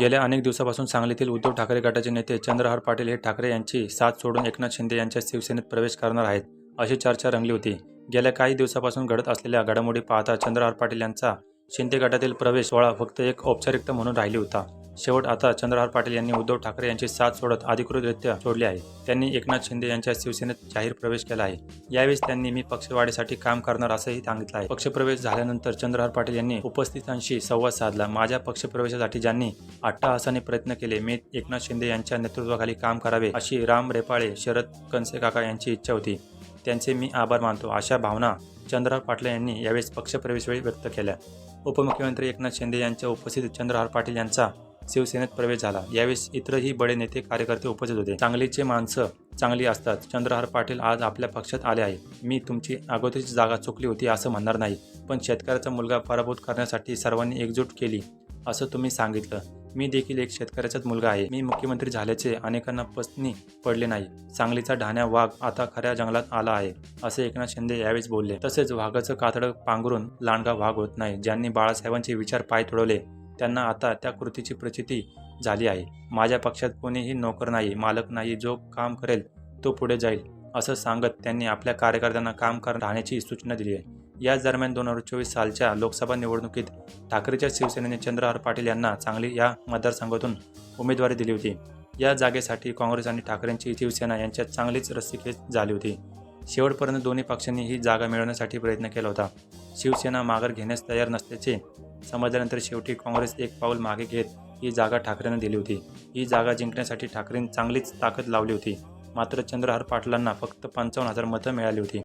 गेल्या अनेक दिवसापासून सांगलीतील उद्धव ठाकरे गटाचे नेते चंद्रहार पाटील हे ठाकरे यांची साथ सोडून एकनाथ शिंदे यांच्या शिवसेनेत प्रवेश करणार आहेत अशी चर्चा रंगली होती. गेल्या काही दिवसापासून घडत असलेल्या घडामोडी पाहता चंद्रहार पाटील यांचा शिंदे गटातील प्रवेश सोहळा फक्त एक औपचारिकता म्हणून राहिली होता. शेवट आता चंद्रहार पाटील यांनी उद्धव ठाकरे यांची साथ सोडत अधिकृतरित्या सोडली आहे. त्यांनी एकनाथ शिंदे यांच्या शिवसेनेत जाहीर प्रवेश केला आहे. यावेळेस त्यांनी मी पक्षवाढीसाठी काम करणार असंही सांगितलं आहे. पक्षप्रवेश झाल्यानंतर चंद्रहार पाटील यांनी उपस्थितांशी संवाद साधला. माझ्या पक्षप्रवेशासाठी ज्यांनी अट्टाहासाने प्रयत्न केले मी एकनाथ शिंदे यांच्या नेतृत्वाखाली काम करावे अशी राम रेपाळे शरद कनसे काका यांची इच्छा होती. त्यांचे मी आभार मानतो. अशा भावना चंद्रहार पाटील यांनी यावेळेस पक्षप्रवेशवेळी व्यक्त केल्या. उपमुख्यमंत्री एकनाथ शिंदे यांच्या उपस्थितीत चंद्रहार पाटील यांचा शिवसेनेत प्रवेश झाला. यावेळेस इतरही बडे नेते कार्यकर्ते उपस्थित होते. चांगलीचे माणसं चांगली असतात. चंद्रहार पाटील आज आपल्या पक्षात आले आहे मी तुमची अगोदरची जागा चुकली होती असं म्हणणार नाही पण शेतकऱ्याचा मुलगा पराभूत करण्यासाठी सर्वांनी एकजूट केली असं तुम्ही सांगितलं. मी देखील एक शेतकऱ्याचाच मुलगा आहे. मी मुख्यमंत्री झाल्याचे अनेकांना पत्नी पडले नाही. सांगलीचा ढाण्या वाघ आता खऱ्या जंगलात आला आहे असे एकनाथ शिंदे यावेळेस बोलले. तसेच वाघाचं कातडं पांघरून लांडगा वाघ होत नाही ज्यांनी बाळासाहेबांचे विचार पाय तुडवले. त्यांना आता त्या कृतीची प्रचिती झाली आहे. माझ्या पक्षात कोणीही नोकर नाही मालक नाही जो काम करेल तो पुढे जाईल असं सांगत त्यांनी आपल्या कार्यकर्त्यांना काम कर राहण्याची सूचना दिली आहे. याच दरम्यान दोन हजार चोवीस सालच्या लोकसभा निवडणुकीत ठाकरेच्या शिवसेनेने चंद्रहार पाटील यांना चांगली या मतदारसंघातून उमेदवारी दिली होती. या जागेसाठी काँग्रेस आणि ठाकरेंची शिवसेना यांच्यात चांगलीच रस्सीखेच झाली होती. शेवटपर्यंत दोन्ही पक्षांनी ही जागा मिळवण्यासाठी प्रयत्न केला होता. शिवसेना माघार घेण्यास तयार नसल्याचे समजल्यानंतर शेवटी काँग्रेस एक पाऊल मागे घेत ही जागा ठाकरेंना दिली होती. ही जागा जिंकण्यासाठी ठाकरेंनी चांगलीच ताकद लावली होती. मात्र चंद्रहार पाटलांना फक्त पंचावन्न हजार मतं मिळाली होती.